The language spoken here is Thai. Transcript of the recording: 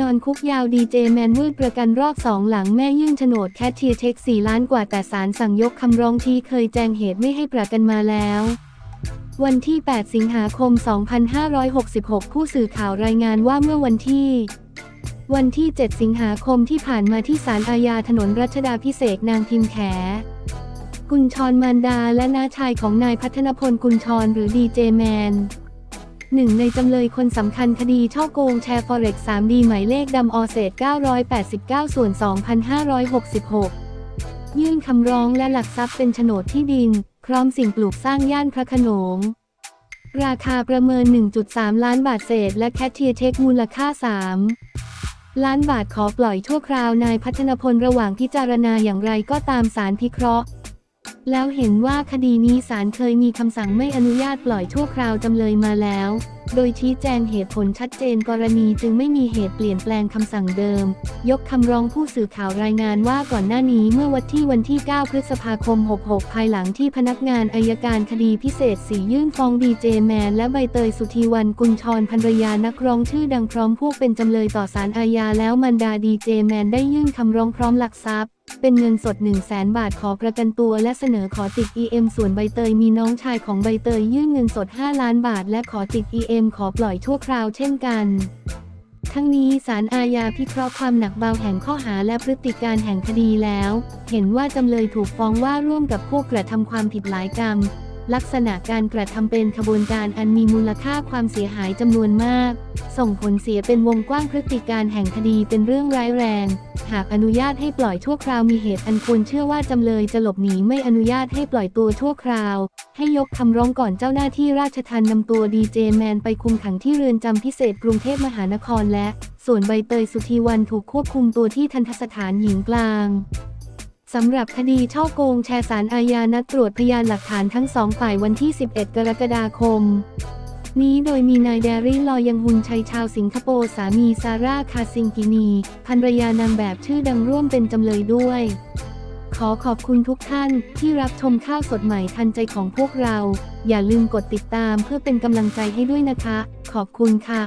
นอนคุกยาวดีเจแมนวืดประกันรอบสองหลังแม่ยื่นโฉนดแคทเชียร์เช็ค 4 ล้านกว่าแต่ศาลสั่งยกคำร้องที่เคยแจ้งเหตุไม่ให้ประกันมาแล้ววันที่ 8 สิงหาคม 2566 ผู้สื่อข่าวรายงานว่าเมื่อวันที่ วันที่ 7 สิงหาคมที่ผ่านมาที่ศาลอาญาถนนรัชดาพิเศษนางพิมพ์แข กุญชรมารดาและน้าชายของนายพัฒนพลกุญชรหรือดีเจแมน หนึ่งในจำเลยคนสำคัญคดีช่อโกงแชร์ฟอเร็ก 3D หมายเลขดำอเศษ989 ส่วน 2566 ยื่นคำร้องและหลักทรัพย์เป็นโฉนดที่ดิน พร้อมสิ่งปลูกสร้างย่านพระโขนง ราคาประเมิน 1.3 ล้านบาทเศษ และแคทเชียเช็คมูลค่า 3 ล้านบาทขอปล่อยชั่วคราวนายพัฒนพลระหว่างพิจารณาอย่างไรก็ตามสารพิเคราะห์ แล้วเห็นว่าคดีนี้ศาลเคยมีคำสั่งไม่อนุญาตปล่อยชั่วคราวจำเลยมาแล้ว โดยชี้แจงเหตุผลชัดเจนกรณีจึงไม่มีเหตุเปลี่ยนแปลงคำสั่งเดิม ยกคำร้องผู้สื่อข่าวรายงานว่าก่อนหน้านี้เมื่อวันที่วันที่ 9 พฤษภาคม 66 ภายหลังที่พนักงานอายการคดีพิเศษสียื่นฟ้องดีเจแมนและใบเตยสุธีวันกุลชรภรรยานักร้องชื่อดังพร้อมพวกเป็นจำเลยต่อศาลอาญาแล้วมันดาดีเจแมนได้ยื่นคำร้องพร้อมหลักทรัพย์ เป็นเงินสด 1 0 0 0 0แสนบาทขอประกันตัวและเสนอขอติด EM ส่วนใบเตยมีน้องชายของใบเตยยื่นเงินสด 5 ล้านบาท และขอติด EM ขอปล่อยชั่วคราวเช่นกัน ทั้งนี้ศาลอาญาพิเคราะห์ความหนักเบาแห่งข้อหาและพฤติการแห่งคดีแล้ว เห็นว่าจำเลยถูกฟ้องว่าร่วมกับพวกกระทำความผิดหลายกรรม ลักษณะการกระทำเป็นขบวนการอันมีมูลค่าความเสียหายจำนวนมาก ส่งผลเสียเป็นวงกว้างพฤติการแห่งคดีเป็นเรื่องร้ายแรง หากอนุญาตให้ปล่อยชั่วคราวมีเหตุอันควรเชื่อว่าจำเลยจะหลบหนีไม่อนุญาตให้ปล่อยตัวชั่วคราว ให้ยกคำร้องก่อนเจ้าหน้าที่ราชทัณฑ์นำตัวดีเจแมนไปคุมขังที่เรือนจำพิเศษกรุงเทพมหานครและ ส่วนใบเตยสุธีวันถูกควบคุมตัวที่ทันทสถานหญิงกลาง สำหรับคดีช่อโกงแชร์สารอาญานัดตรวจพยานหลักฐานทั้งสองฝ่ายวันที่ 11 กรกฎาคม นี้โดยมีนายแดรี่ลอยังฮุนชัยชาวสิงคโปร์สามีซาร่าคาซิงกินีภรรยานางแบบชื่อดังร่วมเป็นจำเลยด้วย ขอขอบคุณทุกท่านที่รับชมข้าวสดใหม่ทันใจของพวกเรา อย่าลืมกดติดตามเพื่อเป็นกำลังใจให้ด้วยนะคะ ขอบคุณค่ะ